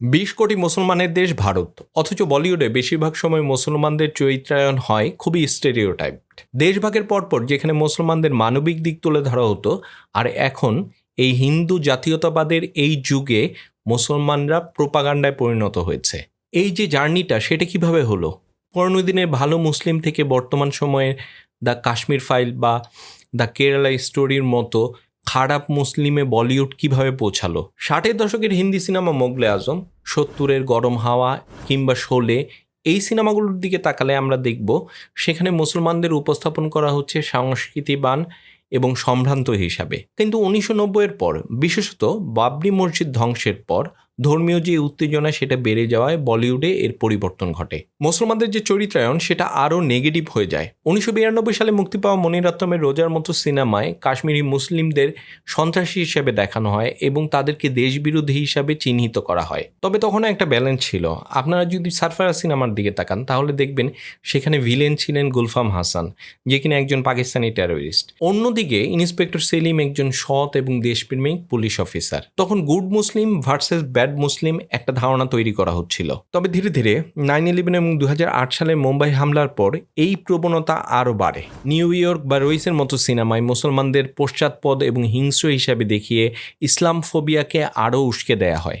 বিশ কোটি মুসলমানের দেশ ভারত। অথচ বলিউডে বেশিরভাগ সময় মুসলমানদের চরিত্রায়ন হয় খুবই স্টেরিওটাইপ দেশভাগের পরপর যেখানে মুসলমানদের মানবিক দিক তুলে ধরা হতো, আর এখন এই হিন্দু জাতীয়তাবাদের এই যুগে মুসলমানরা প্রোপাগান্ডায় পরিণত হয়েছে। এই যে জার্নিটা, সেটা কীভাবে হলো? পুরনো দিনের ভালো মুসলিম থেকে বর্তমান সময়ে দ্য কাশ্মীর ফাইল বা দ্য কেরালা স্টোরির মতো খারাপ মুসলিমে বলিউড কীভাবে পৌঁছালো? ষাটের দশকের হিন্দি সিনেমা মোগলে আজম, সত্তরের গরম হাওয়া কিংবা শোলে, এই সিনেমাগুলোর দিকে তাকালে আমরা দেখব সেখানে মুসলমানদের উপস্থাপন করা হচ্ছে সংস্কৃতিবান এবং সম্ভ্রান্ত হিসাবে। কিন্তু উনিশশো নব্বইয়ের পর, বিশেষত বাবরি মসজিদ ধ্বংসের পর ধর্মীয় যে উত্তেজনা সেটা বেড়ে যাওয়ায় বলিউডে এর পরিবর্তন ঘটে। মুসলমানদের যে চরিত্রায়ন, সেটা আরও নেগেটিভ হয়ে যায়। উনিশশো বিরানব্বই সালে মুক্তি পাওয়া মনিরত্তমের রোজার মতো সিনেমায় কাশ্মীরি মুসলিমদের সন্ত্রাসী হিসেবে দেখানো হয় এবং তাদেরকে দেশবিরোধী হিসাবে চিহ্নিত করা হয়। তবে তখনও একটা ব্যালেন্স ছিল। আপনারা যদি সারফারা সিনেমার দিকে তাকান, তাহলে দেখবেন সেখানে ভিলেন ছিলেন গুলফাম হাসান, যে কিনা একজন পাকিস্তানি টেরোরিস্ট অন্যদিকে ইন্সপেক্টর সেলিম একজন সৎ এবং দেশপ্রেমিক পুলিশ অফিসার তখন good Muslim versus bad Muslim একটা ধারণা তৈরি করা হচ্ছিল। তবে ধীরে ধীরে নাইন ইলেভেন এবং দু হাজার আট সালে মুম্বাই হামলার পর এই প্রবণতা আরও বাড়ে। নিউ ইয়র্ক বা রইসের মতো সিনেমায় মুসলমানদের পশ্চাৎপদ এবং হিংস্র হিসাবে দেখিয়ে ইসলাম ফোবিয়াকে আরও উস্কে দেয়া হয়।